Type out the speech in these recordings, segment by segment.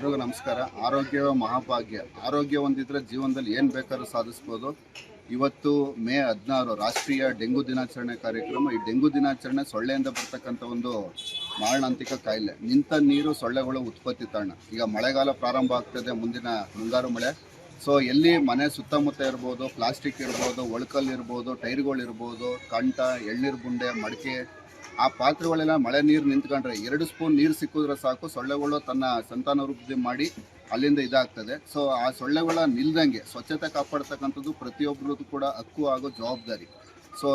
ಎಲ್ರಿಗೂ ನಮಸ್ಕಾರ. ಆರೋಗ್ಯವೇ ಮಹಾಭಾಗ್ಯ. ಆರೋಗ್ಯ ಹೊಂದಿದ್ರೆ ಜೀವನದಲ್ಲಿ ಏನು ಬೇಕಾದ್ರೂ ಸಾಧಿಸ್ಬೋದು. ಇವತ್ತು ಮೇ ಹದಿನಾರು ರಾಷ್ಟ್ರೀಯ ಡೆಂಗು ದಿನಾಚರಣೆ ಕಾರ್ಯಕ್ರಮ. ಈ ಡೆಂಗು ದಿನಾಚರಣೆ ಸೊಳ್ಳೆಯಿಂದ ಬರ್ತಕ್ಕಂಥ ಒಂದು ಮಾರಣಾಂತಿಕ ಕಾಯಿಲೆ. ನಿಂತ ನೀರು ಸೊಳ್ಳೆಗಳು ಉತ್ಪತ್ತಿ ತಾಣ. ಈಗ ಮಳೆಗಾಲ ಪ್ರಾರಂಭ ಆಗ್ತದೆ, ಮುಂದಿನ ಮುಂಗಾರು ಮಳೆ. ಸೊ ಎಲ್ಲಿ ಮನೆ ಸುತ್ತಮುತ್ತ ಇರ್ಬೋದು, ಪ್ಲಾಸ್ಟಿಕ್ ಇರ್ಬೋದು ಒಳ್ಕಲ್ ಇರ್ಬೋದು ಟೈರ್ಗಳು ಕಂಠ, ಎಳ್ನೀರು ಬುಂಡೆ ಮಡಿಕೆ ಆ ಪಾತ್ರೆಗಳೆಲ್ಲ ಮಳೆ ನೀರು ನಿಂತ್ಕೊಂಡ್ರೆ ಎರಡು ಸ್ಪೂನ್ ನೀರು ಸಿಕ್ಕಿದ್ರೆ ಸಾಕು. ಸೊಳ್ಳೆಗಳು ತನ್ನ ಸಂತಾನ ಮಾಡಿ ಅಲ್ಲಿಂದ ಇದಾಗ್ತದೆ. ಸೊ ಆ ಸೊಳ್ಳೆಗಳ ನಿಲ್ದಂಗೆ ಸ್ವಚ್ಛತೆ ಕಾಪಾಡ್ತಕ್ಕಂಥದ್ದು ಪ್ರತಿಯೊಬ್ಬರದ್ದು ಕೂಡ ಹಕ್ಕು ಹಾಗೂ ಜವಾಬ್ದಾರಿ. ಸೊ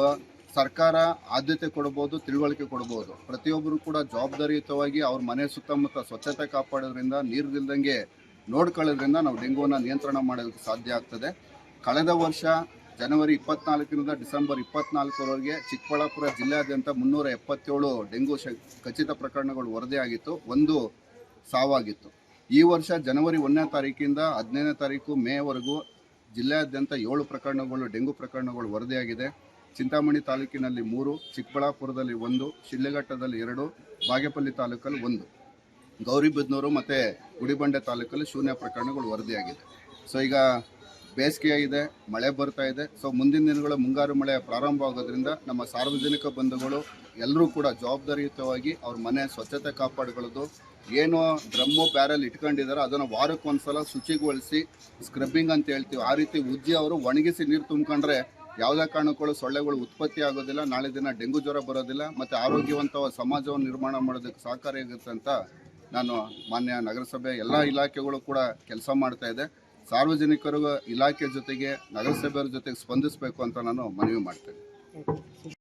ಸರ್ಕಾರ ಆದ್ಯತೆ ಕೊಡ್ಬೋದು, ತಿಳುವಳಿಕೆ ಕೊಡ್ಬೋದು. ಪ್ರತಿಯೊಬ್ಬರು ಕೂಡ ಜವಾಬ್ದಾರಿಯುತವಾಗಿ ಅವ್ರ ಮನೆ ಸುತ್ತಮುತ್ತ ಸ್ವಚ್ಛತೆ ಕಾಪಾಡೋದ್ರಿಂದ, ನೀರು ನಿಲ್ದಂಗೆ ನೋಡ್ಕೊಳ್ಳೋದ್ರಿಂದ ನಾವು ಡೆಂಗೂನ ನಿಯಂತ್ರಣ ಮಾಡೋದಕ್ಕೆ ಸಾಧ್ಯ ಆಗ್ತದೆ. ಕಳೆದ ವರ್ಷ ಜನವರಿ ಇಪ್ಪತ್ನಾಲ್ಕರಿಂದ ಡಿಸೆಂಬರ್ ಇಪ್ಪತ್ನಾಲ್ಕರವರೆಗೆ ಚಿಕ್ಕಬಳ್ಳಾಪುರ ಜಿಲ್ಲೆಯಾದ್ಯಂತ ಮುನ್ನೂರ ಎಪ್ಪತ್ತೇಳು ಡೆಂಗು ಶ ಖಚಿತ ಪ್ರಕರಣಗಳು ವರದಿಯಾಗಿತ್ತು ಒಂದು ಸಾವಾಗಿತ್ತು. ಈ ವರ್ಷ ಜನವರಿ ಒಂದನೇ ತಾರೀಕಿಂದ ಹದಿನೈದನೇ ತಾರೀಕು ಮೇವರೆಗೂ ಜಿಲ್ಲೆಯಾದ್ಯಂತ ಏಳು ಪ್ರಕರಣಗಳು, ಡೆಂಗು ಪ್ರಕರಣಗಳು ವರದಿಯಾಗಿದೆ. ಚಿಂತಾಮಣಿ ತಾಲೂಕಿನಲ್ಲಿ ಮೂರು, ಚಿಕ್ಕಬಳ್ಳಾಪುರದಲ್ಲಿ ಒಂದು, ಶಿಲ್ಲೆಘಟ್ಟದಲ್ಲಿ ಎರಡು, ಬಾಗೇಪಲ್ಲಿ ತಾಲೂಕಲ್ಲಿ ಒಂದು. ಗೌರಿಬಿದನೂರು ಮತ್ತು ಗುಡಿಬಂಡೆ ತಾಲೂಕಲ್ಲಿ ಶೂನ್ಯ ಪ್ರಕರಣಗಳು ವರದಿಯಾಗಿದೆ. ಸೊ ಈಗ ಬೇಸಿಗೆ ಇದೆ ಮಳೆ ಬರ್ತಾ ಇದೆ. ಸೊ ಮುಂದಿನ ದಿನಗಳು ಮುಂಗಾರು ಮಳೆ ಪ್ರಾರಂಭ ಆಗೋದ್ರಿಂದ ನಮ್ಮ ಸಾರ್ವಜನಿಕ ಬಂಧುಗಳು ಎಲ್ಲರೂ ಕೂಡ ಜವಾಬ್ದಾರಿಯುತವಾಗಿ ಅವ್ರ ಮನೆ ಸ್ವಚ್ಛತೆ ಕಾಪಾಡ್ಕೊಳ್ಳೋದು, ಏನು ಡ್ರಮ್ಮು, ಬ್ಯಾರಲ್ ಇಟ್ಕೊಂಡಿದಾರೋ ಅದನ್ನು ವಾರಕ್ಕೊಂದ್ಸಲ ಶುಚಿಗೊಳಿಸಿ ಸ್ಕ್ರಬ್ಬಿಂಗ್ ಅಂತ ಹೇಳ್ತೀವಿ. ಆ ರೀತಿ ಉಜ್ಜಿ ಅವರು ಒಣಗಿಸಿ ನೀರು ತುಂಬ್ಕೊಂಡ್ರೆ ಯಾವುದೇ ಕಾರಣಕ್ಕೂ ಸೊಳ್ಳೆಗಳು ಉತ್ಪತ್ತಿ ಆಗೋದಿಲ್ಲ, ನಾಳೆ ದಿನ ಡೆಂಗು ಜ್ವರ ಬರೋದಿಲ್ಲ, ಮತ್ತು ಆರೋಗ್ಯವಂತ ಸಮಾಜವನ್ನು ನಿರ್ಮಾಣ ಮಾಡೋದಕ್ಕೆ ಸಹಕಾರಿಯಾಗುತ್ತೆ ಅಂತ ನಾನು ಮಾನ್ಯ ನಗರಸಭೆ ಎಲ್ಲ ಇಲಾಖೆಗಳು ಕೂಡ ಕೆಲಸ ಮಾಡ್ತಾ ಇದೆ. ಸಾರ್ವಜನಿಕರು ಇಲಾಖೆ ಜೊತೆಗೆ ನಗರಸಭೆಯವ್ರ ಜೊತೆಗೆ ಸ್ಪಂದಿಸಬೇಕು ಅಂತ ನಾನು ಮನವಿ ಮಾಡ್ತೇನೆ.